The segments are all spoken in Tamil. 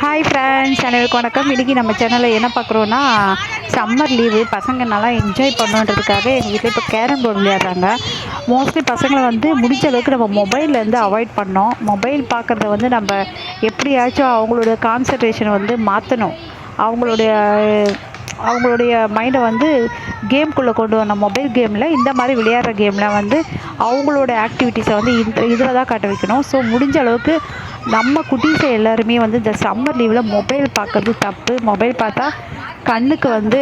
ஹாய் ஃப்ரெண்ட்ஸ் அனைவருக்கும் வணக்கம். இன்றைக்கி நம்ம சேனலில் என்ன பார்க்குறோன்னா சம்மர் லீவு பசங்க நல்லா என்ஜாய் பண்ணுன்றதுக்காக எங்கள் வீட்டில் இப்போ கேரம் போர்டு விளையாடுறாங்க. மோஸ்ட்லி பசங்களை வந்து முடிஞ்ச அளவுக்கு நம்ம மொபைல்லேருந்து அவாய்ட் பண்ணோம் மொபைல் பார்க்குறத வந்து நம்ம எப்படியாச்சும் அவங்களோட கான்சன்ட்ரேஷனை வந்து மாற்றணும் அவங்களுடைய அவங்களுடைய மைண்டை வந்து கேம்குள்ளே கொண்டு வரணும் மொபைல் கேமில் இந்த மாதிரி விளையாடுற கேமில் வந்து அவங்களோட ஆக்டிவிட்டீஸை வந்து இந்த இதில் தான் காட்ட வைக்கணும். ஸோ முடிஞ்ச அளவுக்கு நம்ம குட்டீஸை எல்லாருமே வந்து இந்த சம்மர் லீவில் மொபைல் பார்க்குறது தப்பு. மொபைல் பார்த்தா கண்ணுக்கு வந்து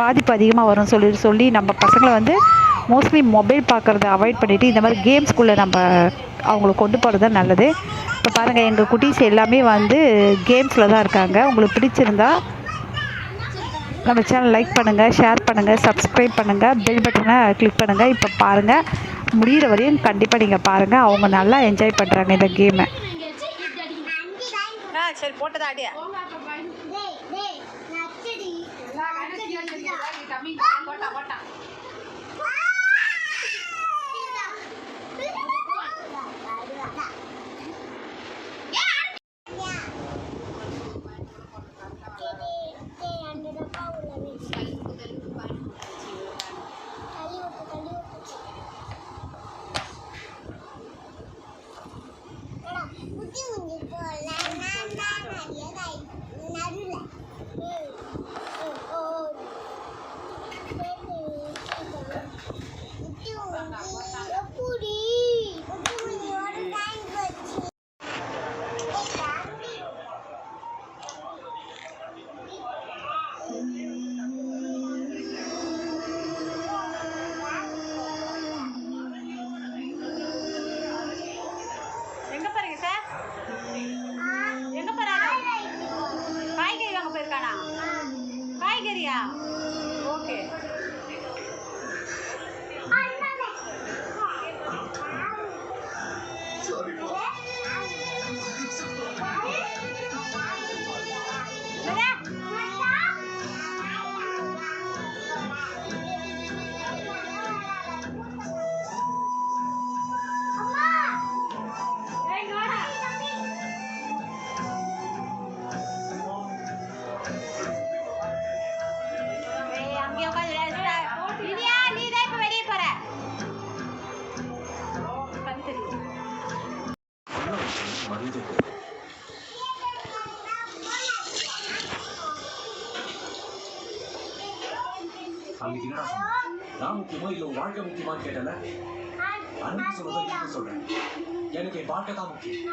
பாதிப்பு அதிகமாக வரும் சொல்லி சொல்லி நம்ம பசங்களை வந்து மோஸ்ட்லி மொபைல் பார்க்குறத அவாய்ட் பண்ணிவிட்டு இந்த மாதிரி கேம்ஸ்குள்ளே நம்ம அவங்கள கொண்டு போகிறது தான் நல்லது. இப்போ பாருங்கள் எங்கள் குட்டீஸ் எல்லாமே வந்து கேம்ஸில் தான் இருக்காங்க. உங்களுக்கு பிடிச்சிருந்தா நம்ம சேனல் லைக் பண்ணுங்கள் ஷேர் பண்ணுங்கள் சப்ஸ்கிரைப் பண்ணுங்கள் பெல் பட்டனை கிளிக் பண்ணுங்கள் இப்போ பாருங்கள் முடிகிற வரையும் கண்டிப்பாக நீங்கள் பாருங்கள் அவங்க நல்லா என்ஜாய் பண்ணுறாங்க இந்த கேமை ஆ சரி போட்டதா அடியா. அன்னைக்கு என்னடா? நான் முக்கியமா இல்ல வாழ்க்கை முக்கியமான்னு கேட்டல? அன்னைக்கு சொன்னதை இப்ப சொல்றேன். எனக்கு என் வாழ்க்கை தான் முக்கியம்.